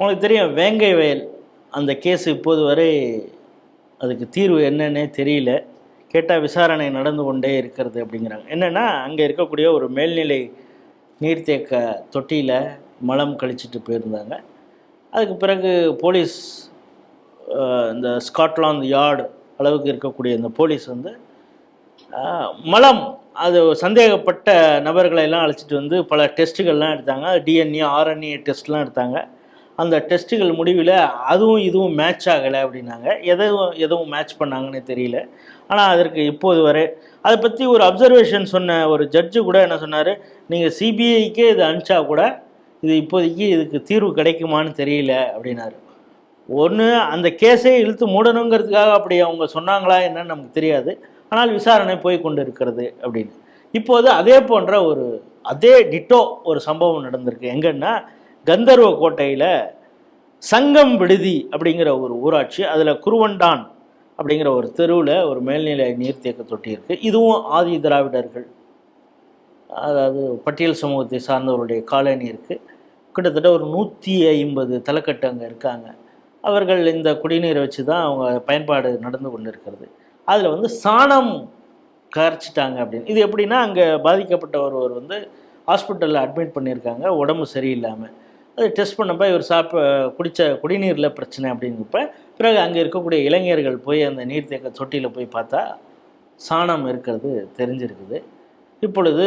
உங்களுக்கு தெரியும் வேங்கை வயல். அந்த கேஸ் இப்போது வரை அதுக்கு தீர்வு என்னன்னே தெரியல. கேட்டால் விசாரணை நடந்து கொண்டே இருக்கிறது அப்படிங்கிறாங்க. என்னென்னா அங்கே இருக்கக்கூடிய ஒரு மேல்நிலை நீர்த்தேக்க தொட்டியில் மலம் கழிச்சிட்டு போயிருந்தாங்க. அதுக்கு பிறகு போலீஸ் இந்த ஸ்காட்லாந்து யார்டு அளவுக்கு இருக்கக்கூடிய இந்த போலீஸ் வந்து மலம் அது சந்தேகப்பட்ட நபர்களை எல்லாம் அழைச்சிட்டு வந்து பல டெஸ்ட்டுகள்லாம் எடுத்தாங்க. டிஎன்ஏ ஆர்என்ஏ டெஸ்ட்லாம் எடுத்தாங்க. அந்த டெஸ்ட்டுகள் முடிவில் அதுவும் இதுவும் மேட்ச் ஆகலை அப்படின்னாங்க. எதுவும் எதுவும் மேட்ச் பண்ணாங்கன்னு தெரியல. ஆனால் அதற்கு இப்போது வரை அதை பற்றி ஒரு அப்சர்வேஷன் சொன்ன ஒரு ஜட்ஜு கூட என்ன சொன்னார்? நீங்கள் சிபிஐக்கே இது அனுப்பிச்சா கூட இது இப்போதைக்கு இதுக்கு தீர்வு கிடைக்குமான்னு தெரியல அப்படின்னாரு. ஒன்று அந்த கேஸே இழுத்து மூடணுங்கிறதுக்காக அப்படி அவங்க சொன்னாங்களா என்னன்னு நமக்கு தெரியாது. ஆனால் விசாரணை போய் கொண்டு இருக்கிறது அப்படின்னு. இப்போது அதே போன்ற ஒரு அதே டிட்டோ ஒரு சம்பவம் நடந்திருக்கு. எங்கன்னா கந்தர்வ கோட்டையில் சங்கம் விடுதி அப்படிங்கிற ஒரு ஊராட்சி அதில் குருவண்டான் அப்படிங்கிற ஒரு தெருவில் ஒரு மேல்நிலை நீர்த்தேக்க தொட்டி இருக்குது இதுவும் ஆதி திராவிடர்கள் அதாவது பட்டியல் சமூகத்தை சார்ந்தவருடைய காலனி இருக்குது கிட்டத்தட்ட ஒரு நூற்றி ஐம்பது தலைக்கட்டு அங்கே இருக்காங்க. அவர்கள் இந்த குடிநீரை வச்சு தான் அவங்க பயன்பாடு நடந்து கொண்டு இருக்கிறது அதில் வந்து சாணம் கரைச்சிட்டாங்க அப்படின்னு. இது எப்படின்னா அங்கே பாதிக்கப்பட்ட ஒருவர் வந்து ஹாஸ்பிட்டலில் அட்மிட் பண்ணியிருக்காங்க. உடம்பு சரியில்லாமல் அது டெஸ்ட் பண்ணப்போ இவர் சாப்ப குடித்த குடிநீரில் பிரச்சனை அப்படிங்கிறப்ப பிறகு அங்கே இருக்கக்கூடிய இளைஞர்கள் போய் அந்த நீர்த்தேக்க தொட்டியில் போய் பார்த்தா சாணம் இருக்கிறது தெரிஞ்சிருக்குது. இப்பொழுது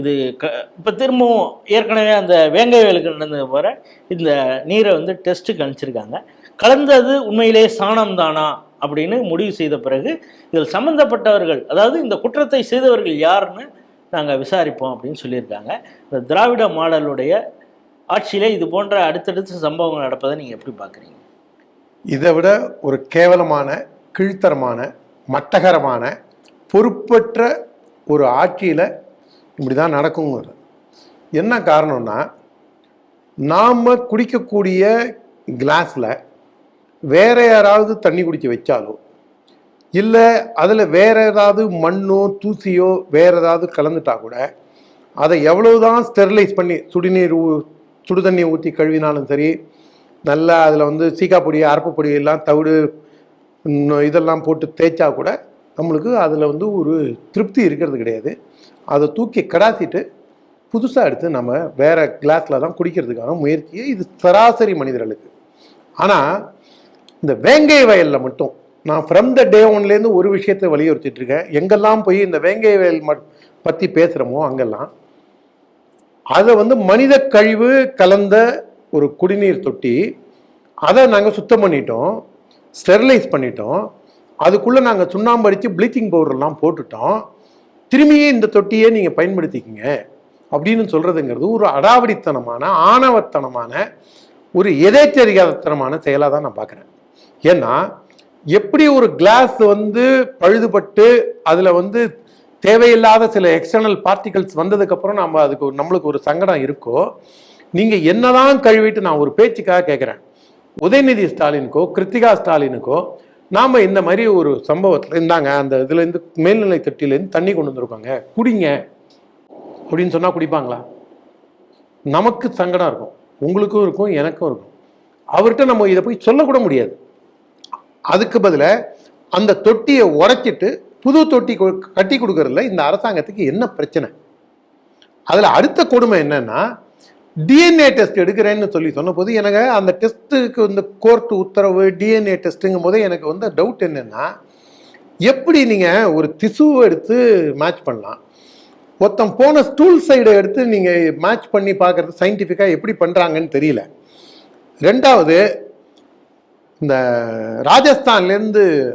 இது க இப்போ திரும்பவும் ஏற்கனவே அந்த வேங்கை வேலுக்கு நடந்தது போகிற இந்த நீரை வந்து டெஸ்ட்டுக்கு அனுப்பிச்சிருக்காங்க கலந்தது உண்மையிலே சாணம் தானா அப்படின்னு முடிவு செய்த பிறகு இதில் சம்பந்தப்பட்டவர்கள் அதாவது இந்த குற்றத்தை செய்தவர்கள் யாருன்னு நாங்கள் விசாரிப்போம் அப்படின்னு சொல்லியிருக்காங்க. இந்த திராவிட மாடலுடைய ஆட்சியிலே இது போன்ற அடுத்தடுத்த சம்பவங்கள் நடப்பதை நீங்கள் எப்படி பார்க்குறீங்க? இதை விட ஒரு கேவலமான கீழ்த்தரமான மட்டகரமான பொறுப்பற்ற ஒரு ஆட்சியில் இப்படி தான் நடக்குங்கிறது. என்ன காரணம்னா நாம் குடிக்கக்கூடிய கிளாஸில் வேற யாராவது தண்ணி குடிக்க வச்சாலோ இல்லை அதில் வேற ஏதாவது மண்ணோ தூசியோ வேற ஏதாவது கலந்துட்டா கூட அதை எவ்வளவுதான் ஸ்டெர்லைஸ் பண்ணி சுடுநீர் சுடு தண்ணி ஊற்றி கழுவினாலும் சரி நல்லா அதில் வந்து சீக்கா பொடி அரப்பு பொடி எல்லாம் தவிடு இதெல்லாம் போட்டு தேய்ச்சா கூட நம்மளுக்கு அதில் வந்து ஒரு திருப்தி இருக்கிறது கிடையாது. அதை தூக்கி கடாசிட்டு புதுசாக எடுத்து நம்ம வேறு கிளாஸில் தான் குடிக்கிறதுக்கான முயற்சியை இது சராசரி மனிதர்களுக்கு. ஆனால் இந்த வேங்கை வயலில் மட்டும் நான் ஃப்ரம் த டே ஒன்லேருந்து ஒரு விஷயத்தை வலியுறுத்திட்டு இருக்கேன். எங்கெல்லாம் போய் இந்த வேங்கை வயல் மட் பற்றி பேசுகிறோமோ அங்கெல்லாம் அதை வந்து மனித கழிவு கலந்த ஒரு குடிநீர் தொட்டி. அதை நாங்கள் சுத்தம் பண்ணிட்டோம். ஸ்டெர்லைஸ் பண்ணிட்டோம். அதுக்குள்ளே நாங்கள் சுண்ணாம்பு அடித்து ப்ளீச்சிங் பவுடர்லாம் போட்டுட்டோம். திரும்பியே இந்த தொட்டியே நீங்கள் பயன்படுத்திக்கங்க. அப்படின்னு சொல்கிறதுங்கிறது ஒரு அடாவடித்தனமான ஆணவத்தனமான ஒரு எதேச்சரிகாதத்தனமான செயலாக தான் நான் பார்க்குறேன். ஏன்னா எப்படி ஒரு கிளாஸ் வந்து பழுதுபட்டு அதில் வந்து தேவையில்லாத சில எக்ஸ்டர்னல் பார்ட்டிகல்ஸ் வந்ததுக்கப்புறம் நம்ம அதுக்கு ஒரு- நம்மளுக்கு ஒரு சங்கடம் இருக்கோ நீங்கள் என்னதான் கழுவிட்டு நான் ஒரு பேச்சுக்காக கேட்குறேன் உதயநிதி ஸ்டாலினுக்கோ கிருத்திகா ஸ்டாலினுக்கோ நாம் இந்த மாதிரி ஒரு சம்பவத்தில் இருந்தாங்க. அந்த இதுலேருந்து மேல்நிலை தொட்டிலேருந்து தண்ணி கொண்டு வந்திருக்காங்க குடிங்க. அப்படின்னு சொன்னால் குடிப்பாங்களா? நமக்கு சங்கடம் இருக்கும். உங்களுக்கும் இருக்கும் எனக்கும் இருக்கும். அவர்கிட்ட நம்ம இதை போய் சொல்லக்கூட முடியாது. அதுக்கு பதிலாக அந்த தொட்டியை உடைச்சிட்டு புது தொட்டி கொ- கட்டி கொடுக்கறதுல இந்த அரசாங்கத்துக்கு என்ன பிரச்சனை? அதில் அடுத்த கொடுமை என்னன்னா டிஎன்ஏ டெஸ்ட் எடுக்கிறேன்னு சொல்லி சொன்னபோது எனக்கு அந்த டெஸ்ட்டுக்கு வந்து கோர்ட் உத்தரவு டிஎன்ஏ டெஸ்ட்டுங்கும் போது எனக்கு வந்து டவுட் என்னென்னா எப்படி நீங்கள் ஒரு திசுவை எடுத்து மேட்ச் பண்ணலாம்? ஒருத்தன் போன ஸ்டூல் சைடை எடுத்து நீங்கள் மேட்ச் பண்ணி பார்க்குறது சயின்டிஃபிக்காக எப்படி பண்ணுறாங்கன்னு தெரியல. ரெண்டாவது இந்த ராஜஸ்தான்லேருந்து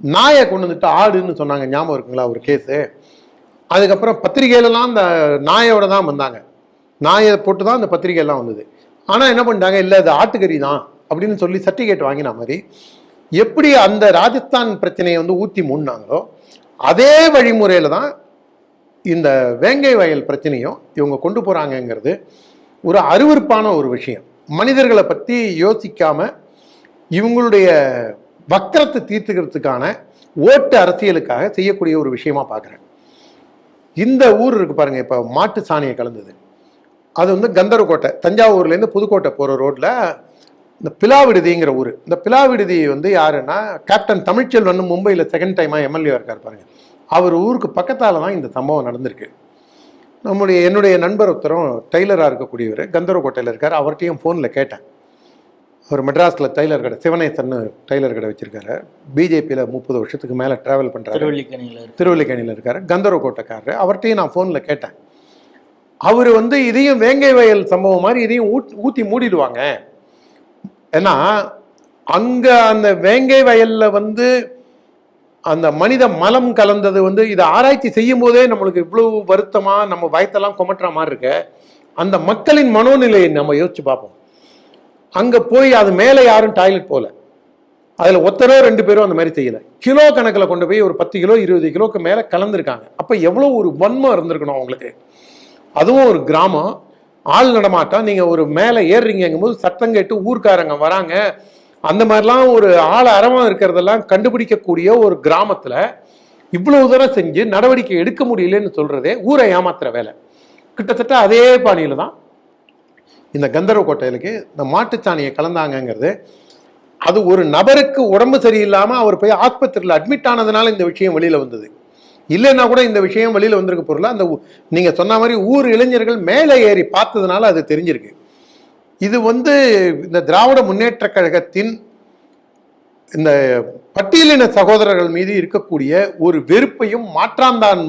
நாயை கொண்டு வந்துட்டு ஆடுன்னு சொன்னாங்க. ஞாபகம் இருக்குங்களா ஒரு கேஸு அதுக்கப்புறம் பத்திரிகையிலலாம் அந்த நாயோட தான் வந்தாங்க. நாயை போட்டு தான் அந்த பத்திரிகையெல்லாம் வந்தது. ஆனால் என்ன பண்ணிட்டாங்க? இல்லை அது ஆட்டுக்கறி தான் அப்படின்னு சொல்லி சர்டிஃபிகேட் வாங்கின மாதிரி எப்படி அந்த ராஜஸ்தான் பிரச்சனையை வந்து ஊற்றி மூடினாங்களோ அதே வழிமுறையில் தான் இந்த வேங்கை வயல் பிரச்சனையும் இவங்க கொண்டு போகிறாங்கங்கிறது ஒரு அருவருப்பான ஒரு விஷயம். மனிதர்களை பற்றி யோசிக்காமல் இவங்களுடைய வக்கரத்தை தீர்த்துக்கிறதுக்கான ஓட்டு அரசியலுக்காக செய்யக்கூடிய ஒரு விஷயமா பார்க்குறேன். இந்த ஊர் இருக்கு பாருங்க இப்போ மாட்டு சாணியை கலந்தது. அது வந்து கந்தரக்கோட்டை தஞ்சாவூர்லேருந்து புதுக்கோட்டை போகிற ரோட்டில் இந்த பிலாவிடுதிங்கிற ஊர். இந்த பிலாவிடுதி வந்து யாருன்னா கேப்டன் தமிழ்ச்செல்வன் மும்பையில் செகண்ட் டைமாக எம்எல்ஏ இருக்கார் பாருங்க. அவர் ஊருக்கு பக்கத்தால் தான் இந்த சம்பவம் நடந்திருக்கு. நம்முடைய என்னுடைய நண்பர் ஒருத்தரும் டெய்லராக இருக்கக்கூடியவர் கந்தரக்கோட்டையில் இருக்கார். அவர்கிட்டையும் ஃபோனில் கேட்டேன். அவர் மெட்ராஸில் டெய்லர் கடை சிவனேசன்னு டெய்லர் கடை வச்சிருக்காரு. பிஜேபியில் முப்பது வருஷத்துக்கு மேலே ட்ராவல் பண்ணுறாரு திருவள்ளிக்கணியில் திருவல்லிக்கேணியில் இருக்காரு. கந்தரக்கோட்டைக்காரர் அவர்கிட்டையும் நான் ஃபோனில் கேட்டேன். அவர் வந்து இதையும் வேங்கை வயல் சம்பவம் மாதிரி இதையும் ஊத் ஊற்றி மூடிடுவாங்க. ஏன்னா அங்கே அந்த வேங்கை வயலில் வந்து அந்த மனித மலம் கலந்தது வந்து இதை ஆராய்ச்சி செய்யும் போதே நம்மளுக்கு இவ்வளவு வருத்தமாக நம்ம வயத்தெல்லாம் குமட்டுற மாதிரி இருக்க. அந்த மக்களின் மனோநிலையை நம்ம யோசிச்சு பார்ப்போம். அங்கே போய் அது மேலே யாரும் டாய்லெட் போகல அதில் ஒத்தரோ ரெண்டு பேரும் அந்த மாதிரி செய்யலை. கிலோ கணக்கில் கொண்டு போய் ஒரு பத்து கிலோ இருபது கிலோக்கு மேலே கலந்துருக்காங்க. அப்போ எவ்வளோ ஒரு வன்மம் இருந்திருக்கணும் அவங்களுக்கு. அதுவும் ஒரு கிராமம். ஆள் நடமாட்டம். நீங்கள் ஒரு மேலே ஏறுறீங்கும்போது சத்தம் கேட்டு ஊர்க்காரங்க வராங்க. அந்த மாதிரிலாம் ஒரு ஆள் அறமாக இருக்கிறதெல்லாம் கண்டுபிடிக்கக்கூடிய ஒரு கிராமத்தில் இவ்வளவு தூரம் செஞ்சு நடவடிக்கை எடுக்க முடியலன்னு சொல்கிறதே ஊரை ஏமாத்துற வேலை. கிட்டத்தட்ட அதே பாணியில் தான் இந்த கந்தர்வ கோட்டையிலுக்கு இந்த மாட்டுச்சாணியை கலந்தாங்கங்கிறது அது ஒரு நபருக்கு உடம்பு சரியில்லாமல் அவர் போய் ஆஸ்பத்திரியில் அட்மிட் ஆனதுனால இந்த விஷயம் வெளியில் வந்தது. இல்லைன்னா கூட இந்த விஷயம் வெளியில் வந்திருக்க பொருள் அந்த நீங்கள் சொன்ன மாதிரி ஊர் இளைஞர்கள் மேலே ஏறி பார்த்ததுனால அது தெரிஞ்சிருக்கு. இது வந்து இந்த திராவிட முன்னேற்ற கழகத்தின் இந்த பட்டியலின சகோதரர்கள் மீது இருக்கக்கூடிய ஒரு வெறுப்பையும் மாற்றாந்தான்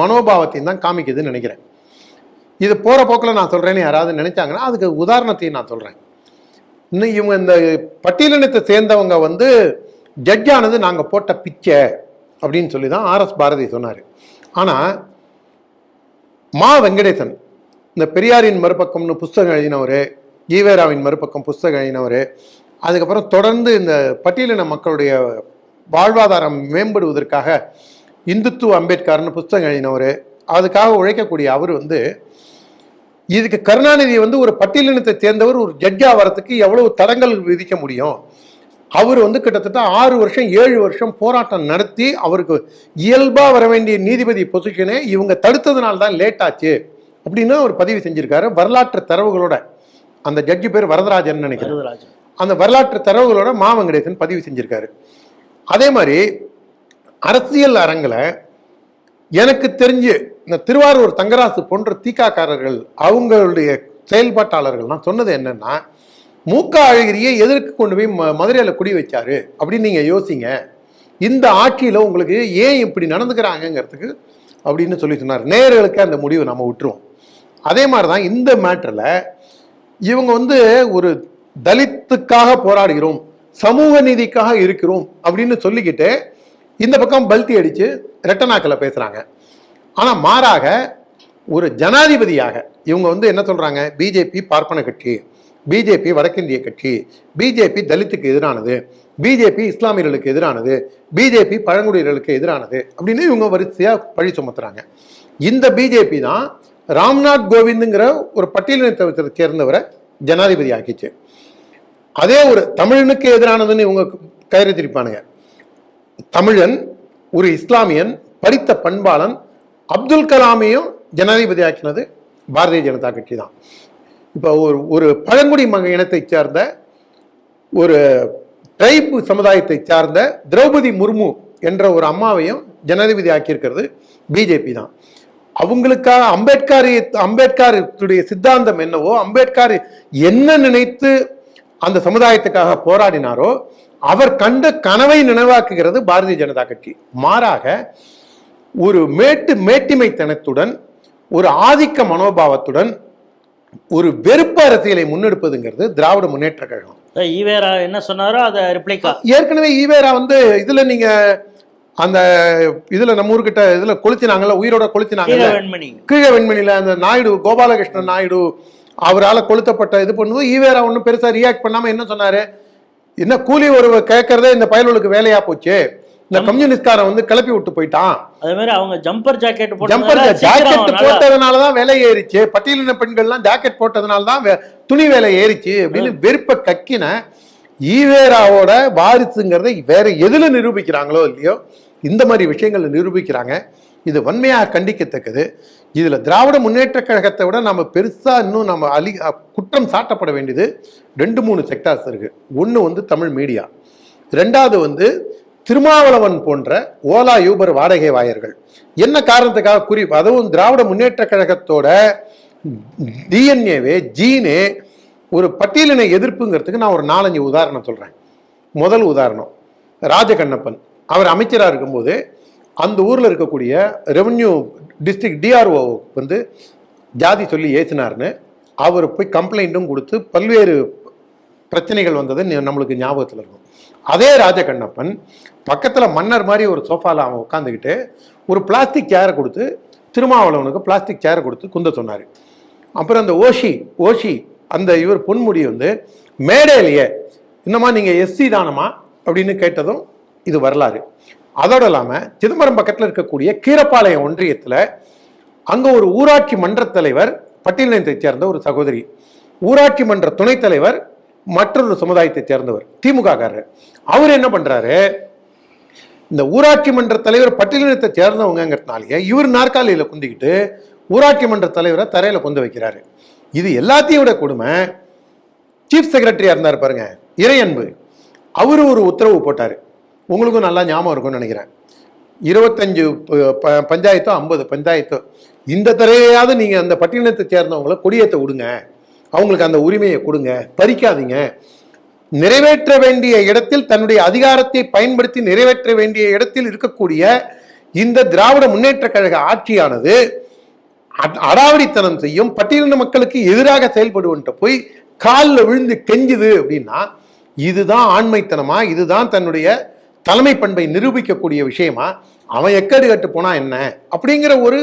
மனோபாவத்தையும் தான் காமிக்குதுன்னு நினைக்கிறேன். இது போகிற போக்கில் நான் சொல்கிறேன்னு யாராவது நினைச்சாங்கன்னா அதுக்கு உதாரணத்தையும் நான் சொல்கிறேன் இன்னும் இவங்க இந்த பட்டியலினத்தை சேர்ந்தவங்க வந்து ஜட்ஜானது நாங்கள் போட்ட பிச்சை அப்படின்னு சொல்லி தான் ஆர்எஸ் பாரதி சொன்னார். ஆனால் மா வெங்கடேசன் இந்த பெரியாரின் மறுபக்கம்னு புஸ்தகம் எழுதினவர் ஈவேராவின் மறுபக்கம் புஸ்தகம் எழுதினவர் அதுக்கப்புறம் தொடர்ந்து இந்த பட்டியலின மக்களுடைய வாழ்வாதாரம் மேம்படுவதற்காக இந்துத்துவ அம்பேத்கர்னு புஸ்தகம் எழுதினவர் அதுக்காக உழைக்கக்கூடிய அவர் வந்து இதுக்கு கருணாநிதி வந்து ஒரு பட்டியலினத்தை சேர்ந்தவர் ஒரு ஜட்ஜா வரத்துக்கு எவ்வளவு தடங்கள் விதிக்க முடியும்? அவர் வந்து கிட்டத்தட்ட ஆறு வருஷம் ஏழு வருஷம் போராட்டம் நடத்தி அவருக்கு இயல்பா வர வேண்டிய நீதிபதி பொசிஷனே இவங்க தடுத்ததுனால தான் லேட் ஆச்சு அப்படின்னு அவர் பதிவு செஞ்சிருக்காரு. வரலாற்று தரவுகளோட அந்த ஜட்ஜி பேர் வரதராஜன் நினைக்கிறேன். அந்த வரலாற்று தரவுகளோட மா வெங்கடேசன் பதிவு செஞ்சிருக்காரு. அதே மாதிரி அரசியல் அரங்கில் எனக்கு தெரிஞ்சு இந்த திருவாரூர் தங்கராசு போன்ற தீக்காக்காரர்கள் அவங்களுடைய செயல்பாட்டாளர்கள் நான் சொன்னது என்னன்னா மூக்க அழகிரியை எதற்கு கொண்டு போய் ம மதுரையில் குடி வச்சாரு அப்படின்னு நீங்கள் யோசிங்க. இந்த ஆட்சியில் உங்களுக்கு ஏன் இப்படி நடந்துக்கிறாங்கங்கிறதுக்கு அப்படின்னு சொல்லி சொன்னார். நேர்களுக்கு அந்த முடிவை நம்ம விட்டுருவோம். அதே மாதிரி தான் இந்த மேட்டரில் இவங்க வந்து ஒரு தலித்துக்காக போராடுகிறோம் சமூக நீதிக்காக இருக்கிறோம் அப்படின்னு சொல்லிக்கிட்டு இந்த பக்கம் பல்த்தி அடித்து ரெட்டனாக்கில் பேசுகிறாங்க ஆனால் மாறாக ஒரு ஜனாதிபதியாக இவங்க வந்து என்ன சொல்கிறாங்க பிஜேபி பார்ப்பன கட்சி பிஜேபி வடக்கிந்திய கட்சி பிஜேபி தலித்துக்கு எதிரானது பிஜேபி இஸ்லாமியர்களுக்கு எதிரானது பிஜேபி பழங்குடியினர்களுக்கு எதிரானது அப்படின்னு இவங்க வரிசையாக பழி சுமத்துறாங்க. இந்த பிஜேபி தான் ராம்நாத் கோவிந்துங்கிற ஒரு பட்டியலினத்தை சேர்ந்தவரை ஜனாதிபதி ஆக்கிச்சு. அதே ஒரு தமிழனுக்கு எதிரானதுன்னு இவங்க கயிறு திருப்பானுங்க தமிழன் ஒரு இஸ்லாமியன் படித்த பண்பாளன் அப்துல் கலாமையும் ஜனாதிபதி ஆக்கினது பாரதிய ஜனதா கட்சி தான். இப்போ ஒரு ஒரு பழங்குடி மங்க இனத்தை சார்ந்த ஒரு ட்ரைப் சமுதாயத்தை சார்ந்த திரௌபதி முர்மு என்ற ஒரு அம்மாவையும் ஜனாதிபதி ஆக்கியிருக்கிறது பிஜேபி தான். அவங்களுக்காக அம்பேத்கர் அம்பேத்கருடைய சித்தாந்தம் என்னவோ அம்பேத்கர் என்ன நினைத்து அந்த சமுதாயத்துக்காக போராடினாரோ அவர் கண்ட கனவை நினைவாக்குகிறது பாரதிய ஜனதா கட்சி. மாறாக ஒரு மேட்டு மேட்டிமைத்தனத்துடன் ஒரு ஆதிக்க மனோபாவத்துடன் ஒரு வெறுப்பு அரசியலை முன்னெடுப்பதுங்கிறது திராவிட முன்னேற்ற கழகம். ஈவேரா என்ன சொன்னாரோ அதை ரிப்ளைக்கா ஏற்கனவே ஈவேரா வந்து இதுல நீங்க அந்த இதுல நம்ம ஊர்கிட்ட இதுல கொளுத்தினாங்கல்ல உயிரோட கொளுத்தினாங்கல்ல. வெண்மணி. கீழே வெண்மணியில அந்த நாயுடு கோபாலகிருஷ்ணன் நாயுடு அவரால் கொளுத்தப்பட்ட இது பண்ணும்போது ஈவேரா ஒன்றும் பெருசா ரியாக்ட் பண்ணாம என்ன சொன்னாரு? என்ன கூலி ஒரு கேட்கறதே இந்த பயலுக்கு வேலையா போச்சு. இந்த கம்யூனிஸ்ட்காரன் வந்து கிளப்பி விட்டு போயிட்டான். அதே மாதிரி அவங்க ஜம்பர் ஜாக்கெட் ஜம்பர் ஜாக்கெட் போட்டதுனால தான் விலை ஏறிச்சு. பட்டியலின பெண்கள்லாம் ஜாக்கெட் போட்டதுனால தான் துணி விலை ஏறிச்சு அப்படின்னு வெறுப்ப கக்கின ஈவேராவோட வாரிசுங்கிறத வேற எதுல நிரூபிக்கிறாங்களோ இல்லையோ இந்த மாதிரி விஷயங்களை நிரூபிக்கிறாங்க. இது வன்மையாக கண்டிக்கத்தக்கது. இதில் திராவிட முன்னேற்றக் கழகத்தை விட நம்ம பெருசாக இன்னும் நம்ம அலி குற்றம் சாட்டப்பட வேண்டியது ரெண்டு மூணு செக்டார்ஸ் இருக்கு. ஒன்று வந்து தமிழ் மீடியா ரெண்டாவது வந்து திருமாவளவன் போன்ற ஓலா யூபர் வாடகை வாயர்கள். என்ன காரணத்துக்காக குறி அதுவும் திராவிட முன்னேற்றக் கழகத்தோட டிஎன்ஏவே ஜீனே ஒரு பட்டியலின எதிர்ப்புங்கிறதுக்கு நான் ஒரு நாலஞ்சு உதாரணம் சொல்கிறேன் முதல் உதாரணம் ராஜகண்ணப்பன். அவர் அமைச்சராக இருக்கும்போது அந்த ஊரில் இருக்கக்கூடிய ரெவன்யூ டிஸ்ட்ரிக்ட் டிஆர்ஓ வந்து ஜாதி சொல்லி ஏசினார்னு அவர் போய் கம்ப்ளைண்ட்டும் கொடுத்து பல்வேறு பிரச்சனைகள் வந்தது நம்மளுக்கு ஞாபகத்தில் இருக்கும். அதே ராஜகண்ணப்பன் பக்கத்தில் மன்னர் மாதிரி ஒரு சோஃபாவில் அவன் உட்காந்துக்கிட்டு ஒரு பிளாஸ்டிக் சேரை கொடுத்து திருமாவளவனுக்கு பிளாஸ்டிக் சேரை கொடுத்து குந்த சொன்னார். அப்புறம் அந்த ஓஷி ஓஷி அந்த இவர் பொன்முடி வந்து மேடையிலேயே இன்னமா நீங்கள் எஸ்சி தானமா அப்படின்னு கேட்டதும் இது வரலாறு. அதோடு இல்லாமல் சிதம்பரம் பக்கத்தில் இருக்கக்கூடிய கீரப்பாளையம் ஒன்றியத்தில் அங்கே ஒரு ஊராட்சி மன்ற தலைவர் பட்டியலினத்தைச் சேர்ந்த ஒரு சகோதரி. ஊராட்சி மன்ற துணைத் தலைவர் மற்றொரு சமுதாயத்தை சேர்ந்தவர் திமுககாரர். அவர் என்ன பண்றாரு? இந்த ஊராட்சி மன்ற தலைவர் பட்டியலினத்தை சேர்ந்தவங்கிறதுனாலேயே இவர் நாற்காலியில் குந்திக்கிட்டு ஊராட்சி மன்ற தலைவரை தரையில கொண்டு வைக்கிறாரு. இது எல்லாத்தையும் விட கொடுமை. சீஃப் செக்ரட்டரியா இருந்தார் பாருங்க இறையன்பு. அவர் ஒரு உத்தரவு போட்டார். உங்களுக்கும் நல்லா ஞாபகம் இருக்கும்னு நினைக்கிறேன். இருபத்தஞ்சு ப- ப- பஞ்சாயத்தோ ஐம்பது பஞ்சாயத்தோ இந்த தரையாவது நீங்க அந்த பட்டினத்தை சேர்ந்தவங்களை கொடியேற்ற விடுங்க. அவங்களுக்கு அந்த உரிமையை கொடுங்க. பறிக்காதீங்க. நிறைவேற்ற வேண்டிய இடத்தில் தன்னுடைய அதிகாரத்தை பயன்படுத்தி நிறைவேற்ற வேண்டிய இடத்தில் இருக்கக்கூடிய இந்த திராவிட முன்னேற்ற கழக ஆட்சியானது அ- அடாவடித்தனம் செய்யும் பட்டியலின மக்களுக்கு எதிராக செயல்படுவன்ட்டு போய் காலில் விழுந்து கெஞ்சுது அப்படின்னா இதுதான் ஆண்மைத்தனமா? இதுதான் தன்னுடைய தலைமை பண்பை நிரூபிக்கக்கூடிய விஷயமா? அவன் எக்கடு கட்டு போனா என்ன? அப்படிங்கிற ஒரு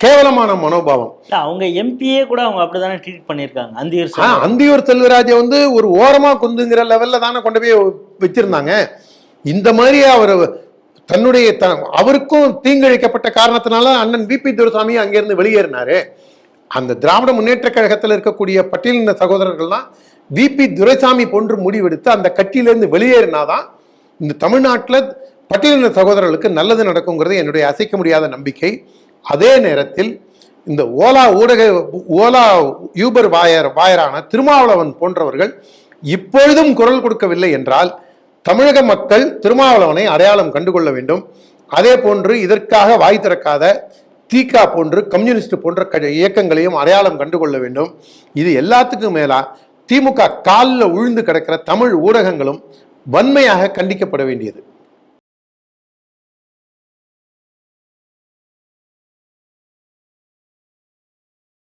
கேவலமான மனோபாவம். அவங்க எம்பியே கூட அவங்க அப்படிதானே ட்ரீட் பண்ணியிருக்காங்க. அந்தியூர். அந்தியூர் செல்வராஜை வந்து ஒரு ஓரமா கொந்துங்கிற லெவல்ல தானே கொண்டு போய் வச்சிருந்தாங்க. இந்த மாதிரி அவர் தன்னுடைய த அவருக்கும் தீங்கிழைக்கப்பட்ட காரணத்தினால அண்ணன் விபி துரைசாமி அங்கிருந்து வெளியேறினாரு. அந்த திராவிட முன்னேற்ற கழகத்தில் இருக்கக்கூடிய பட்டியலின சகோதரர்கள்லாம் விபி துரைசாமி போன்று முடிவெடுத்து அந்த கட்சியிலிருந்து வெளியேறினாதான் இந்த தமிழ்நாட்டில் பட்டியலின சகோதரர்களுக்கு நல்லது நடக்குங்கிறது என்னுடைய அசைக்க முடியாத நம்பிக்கை. அதே நேரத்தில் இந்த ஓலா ஊடக ஓலா யூபர் வாயர் வாயரான திருமாவளவன் போன்றவர்கள் இப்பொழுதும் குரல் கொடுக்கவில்லை என்றால் தமிழக மக்கள் திருமாவளவனை அடையாளம் கண்டுகொள்ள வேண்டும். அதே போன்று இதற்காக வாய் திறக்காத தீகா போன்று கம்யூனிஸ்ட் போன்ற க- இயக்கங்களையும் அடையாளம் கண்டுகொள்ள வேண்டும். இது எல்லாத்துக்கும் மேலா திமுக காலில் உழுந்து கிடக்கிற தமிழ் ஊடகங்களும் வன்மையாக கண்டிக்கப்பட வேண்டியது.